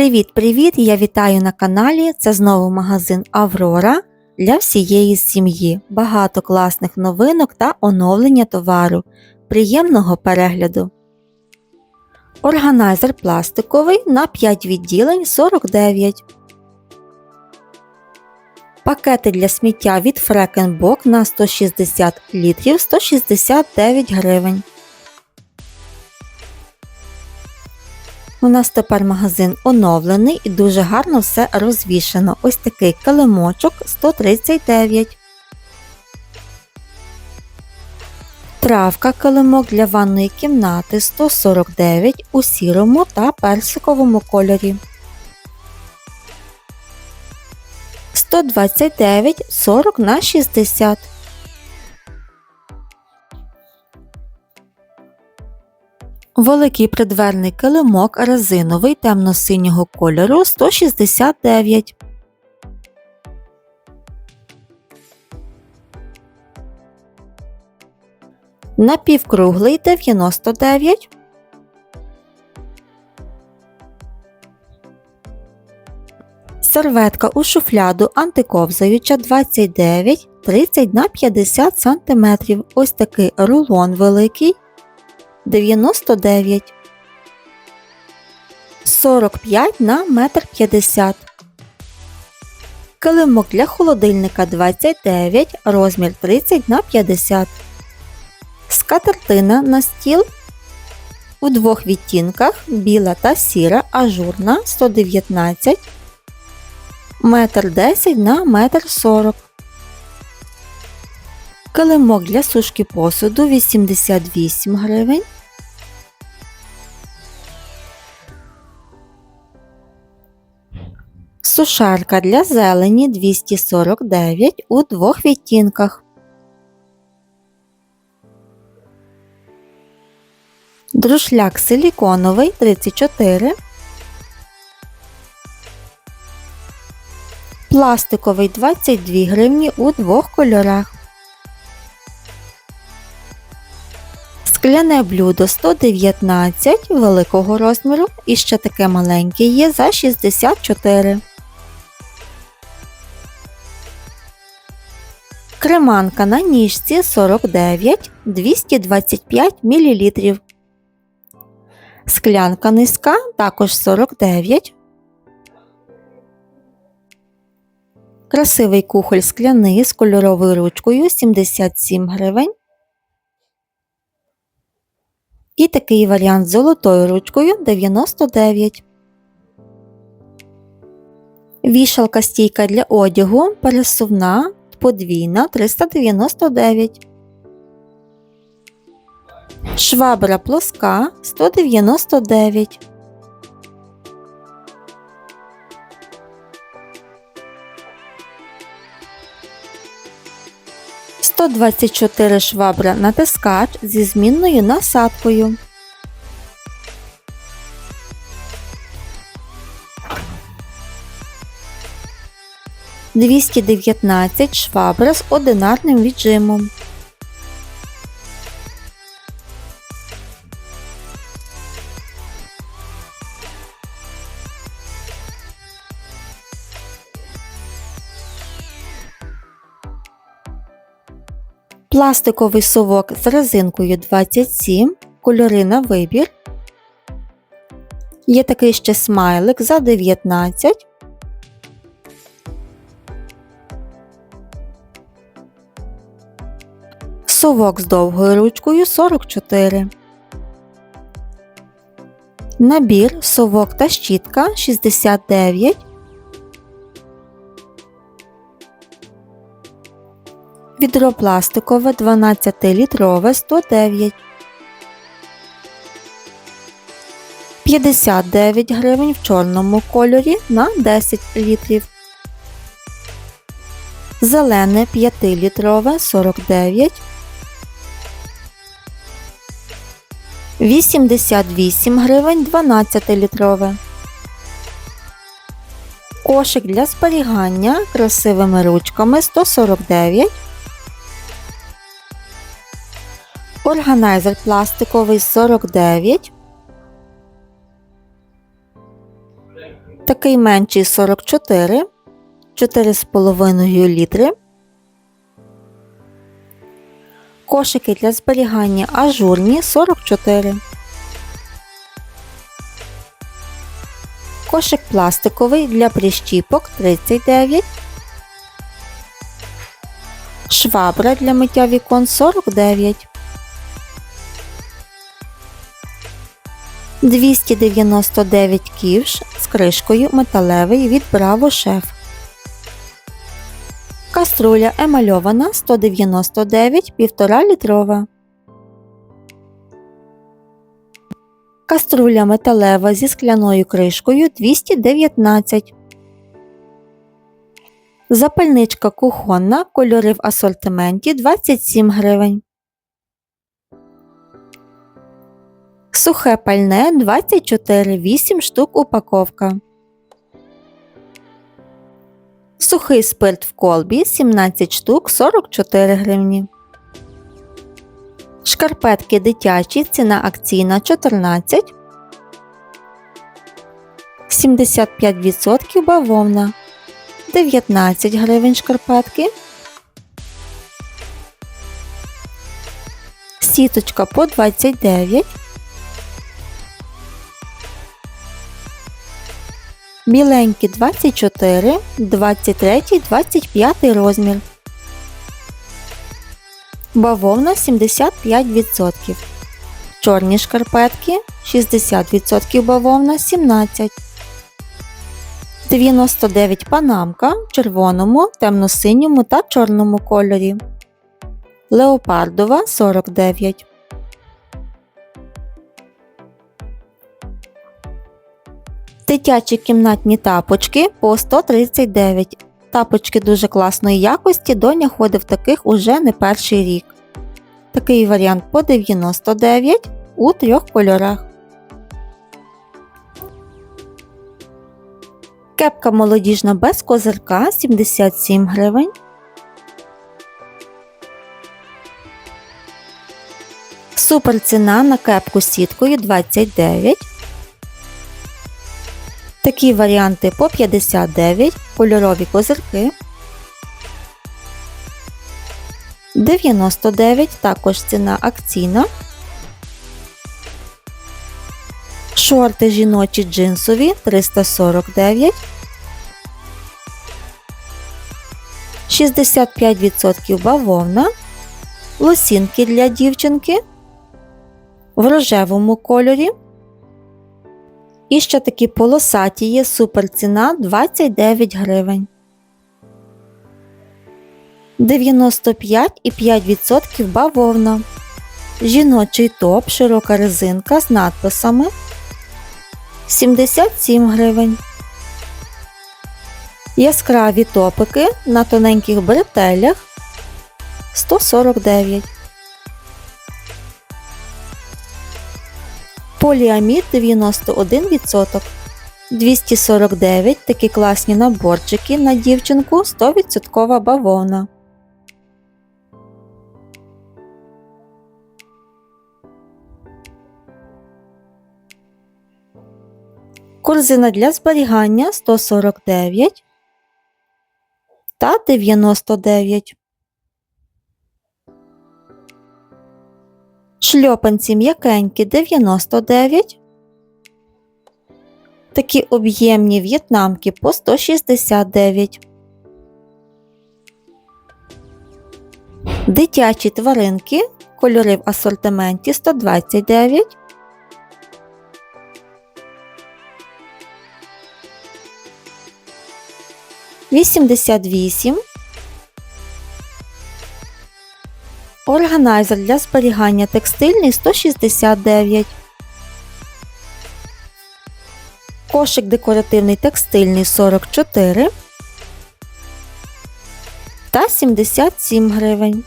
Привіт-привіт! Я вітаю на каналі. Це знову магазин Аврора для всієї сім'ї. Багато класних новинок та оновлення товару. Приємного перегляду. Органайзер пластиковий на 5 відділень 49. Пакети для сміття від Фрекенбок на 160 літрів 169 гривень. У нас тепер магазин оновлений і дуже гарно все розвішено. Ось такий килимочок 139. Травка килимок для ванної кімнати 149 у сірому та персиковому кольорі. 129 40 на 60. Великий придверний килимок резиновий темно-синього кольору 169. Напівкруглий 99. Серветка у шуфляду антиковзаюча 29 30 на 50 см. Ось такий рулон великий 99 45 на 1,50 м. Килимок для холодильника 29, розмір 30 на 50 Скатертина на стіл. У двох відтінках біла та сіра, ажурна 119 метр 10 на метр 40 Килимок для сушки посуду 88 гривень. Сушарка для зелені 249 у двох відтінках. Друшляк силіконовий 34. Пластиковий 22 гривні у двох кольорах. Скляне блюдо 119 великого розміру і ще таке маленьке є за 64. Креманка на ніжці 49 225 мл. Склянка низька також 49. Красивий кухоль скляний з кольоровою ручкою 77 гривень. І такий варіант з золотою ручкою 99. Вішалка стійка для одягу пересувна подвійна 399. Швабра плоска 199. Сто двадцять чотири швабра натискач зі змінною насадкою. Двісті дев'ятнадцять швабра з одинарним віджимом. Пластиковий совок з резинкою 27, кольори на вибір. Є такий ще смайлик за 19. Совок з довгою ручкою 44. Набір совок та щітка 69. Відро пластикове 12-літрове 109. 59 гривень в чорному кольорі на 10 літрів. Зелене 5-літрове 49. 88 гривень 12-літрове. Кошик для зберігання красивими ручками 149. Органайзер пластиковий 49. Такий менший 44, 4,5 літри. Кошики для зберігання ажурні 44. Кошик пластиковий для прищіпок 39. Швабра для миття вікон 49. 299 ківш з кришкою металевий від Браво Шеф. Каструля емальована 199 1,5 літрова. Каструля металева зі скляною кришкою 219. Запальничка кухонна, кольори в асортименті 27 гривень. Сухе пальне 24 8 штук упаковка. Сухий спирт в колбі 17 штук 44 гривні. Шкарпетки дитячі ціна акційна 14. 75% бавовна 19 гривень шкарпетки. Сіточка по 29. Біленькі 24, 23, 25 розмір. Бавовна 75%. Чорні шкарпетки 60% бавовна 17. 99 панамка в червоному, темно-синьому та чорному кольорі. Леопардова 49. Дитячі кімнатні тапочки по 139. Тапочки дуже класної якості, доня ходить в таких уже не перший рік. Такий варіант по 99 у трьох кольорах. Кепка молодіжна без козирка 77 гривень. Супер ціна на кепку з сіткою 29. Такі варіанти по 59, кольорові козирки. 99 також ціна акційна. Шорти жіночі джинсові 349. 65% бавовна. Лосінки для дівчинки в рожевому кольорі. І ще такі полосаті є супер ціна 29 гривень. 95,5% бавовна. Жіночий топ, широка резинка з надписами 77 гривень. Яскраві топики на тоненьких бретелях 149 Поліамід 91%. 249 такі класні наборчики на дівчинку 100% бавовна. Корзина для зберігання 149 та 99. Шльопанці м'якенькі 99. Такі об'ємні в'єтнамки по 169. Дитячі тваринки. Кольори в асортименті 129. Вісімдесят вісім. Органайзер для зберігання текстильний 169. Кошик декоративний текстильний 44 та 77 гривень.